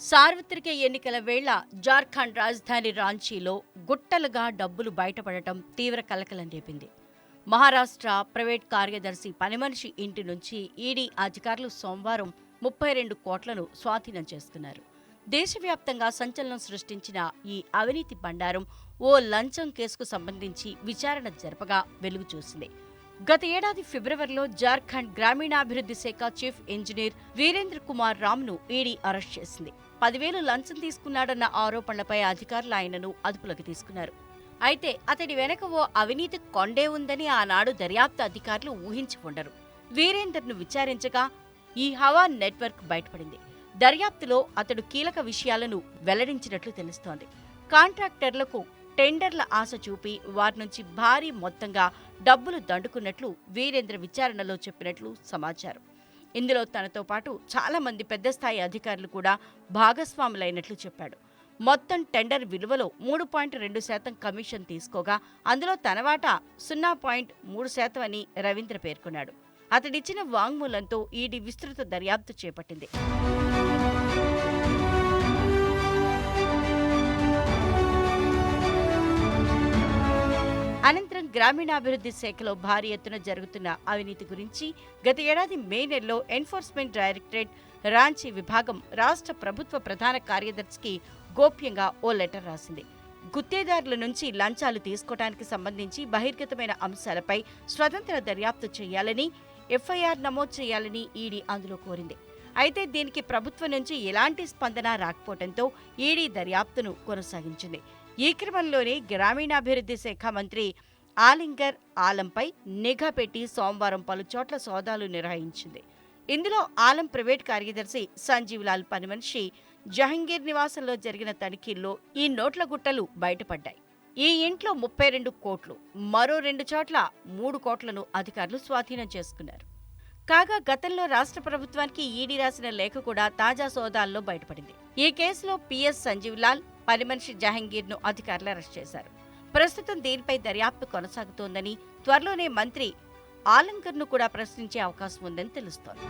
సార్వత్రిక ఎన్నికల వేళ జార్ఖండ్ రాజధాని రాంచీలో గుట్టలుగా డబ్బులు బయటపడటం తీవ్ర కలకలం రేపింది. మహారాష్ట్ర ప్రైవేట్ కార్యదర్శి పనిమనిషి ఇంటి నుంచి ఈడీ అధికారులు సోమవారం ముప్పై రెండు కోట్లను స్వాధీనం చేసుకున్నారు. దేశవ్యాప్తంగా సంచలనం సృష్టించిన ఈ అవినీతి బండారం ఓ లంచం కేసుకు సంబంధించి విచారణ జరపగా వెలుగు చూసింది గత ఏడాది ఫిబ్రవరిలో జార్ఖండ్ గ్రామీణాభివృద్ధి శాఖ చీఫ్ ఇంజనీర్ వీరేంద్ర కుమార్ రామ్ను ఈడీ అరెస్ట్ చేసింది. పదివేలు లంచం తీసుకున్నాడన్న ఆరోపణలపై అధికారులు ఆయనను అదుపులోకి తీసుకున్నారు. అయితే అతడి వెనక ఓ అవినీతి కొండే ఉందని ఆనాడు దర్యాప్తు అధికారులు ఊహించి ఉండరు. వీరేందర్ను విచారించగా ఈ హవా నెట్వర్క్ బయటపడింది. దర్యాప్తులో అతడు కీలక విషయాలను వెల్లడించినట్లు తెలుస్తోంది. కాంట్రాక్టర్లకు టెండర్ల ఆశ చూపి వారి నుంచి భారీ మొత్తంగా డబ్బులు దండుకున్నట్లు వీరేంద్ర విచారణలో చెప్పినట్లు సమాచారం. ఇందులో తనతో పాటు చాలా మంది పెద్ద స్థాయి అధికారులు కూడా భాగస్వాములైనట్లు చెప్పాడు. మొత్తం టెండర్ విలువలో మూడు పాయింట్ రెండు శాతం కమిషన్ తీసుకోగా అందులో తన వాటా సున్నా పాయింట్ మూడు శాతం అని రవీంద్ర పేర్కొన్నాడు. అతడిచ్చిన వాంగ్మూలంతో ఈడీ విస్తృత దర్యాప్తు చేపట్టింది. గ్రామీణాభివృద్ధి శాఖలో భారీ ఎత్తున జరుగుతున్న అవినీతి గురించి గత ఏడాది మే నెలలో ఎన్ఫోర్స్మెంట్ డైరెక్టరేట్ రాంచీ విభాగం రాష్ట్ర ప్రభుత్వ ప్రధాన కార్యదర్శికి గోప్యంగా ఓ లెటర్ రాసింది. గుత్తేదారుల నుంచి లంచాలు తీసుకోవడానికి సంబంధించి బహిర్గతమైన అంశాలపై స్వతంత్ర దర్యాప్తు చేయాలని ఎఫ్ఐఆర్ నమోదు చేయాలని ఈడీ అందులో కోరింది. అయితే దీనికి ప్రభుత్వం నుంచి ఎలాంటి స్పందన రాకపోవడంతో ఈడీ దర్యాప్తును కొనసాగించింది. ఈ క్రమంలోనే గ్రామీణాభివృద్ధి శాఖ మంత్రి ఆలింగర్ ఆలంపై నిఘా పెట్టి సోమవారం పలు చోట్ల సోదాలు నిర్వహించింది. ఇందులో ఆలం ప్రైవేట్ కార్యదర్శి సంజీవ్ లాల్ పనిమనిషి జహంగీర్ నివాసంలో జరిగిన తనిఖీల్లో ఈ నోట్ల గుట్టలు బయటపడ్డాయి. ఈ ఇంట్లో ముప్పై రెండు కోట్లు మరో రెండు చోట్ల మూడు కోట్లను అధికారులు స్వాధీనం చేసుకున్నారు. కాగా గతంలో రాష్ట్ర ప్రభుత్వానికి ఈడీ రాసిన లేఖ కూడా తాజా సోదాల్లో బయటపడింది. ఈ కేసులో పిఎస్ సంజీవ్ లాల్ పనిమనిషి జహంగీర్ను అధికారులు అరెస్ట్ చేశారు. ప్రస్తుతం దీనిపై దర్యాప్తు కొనసాగుతోందని త్వరలోనే మంత్రి ఆలంకర్ను కూడా ప్రశ్నించే అవకాశం ఉందని తెలుస్తోంది.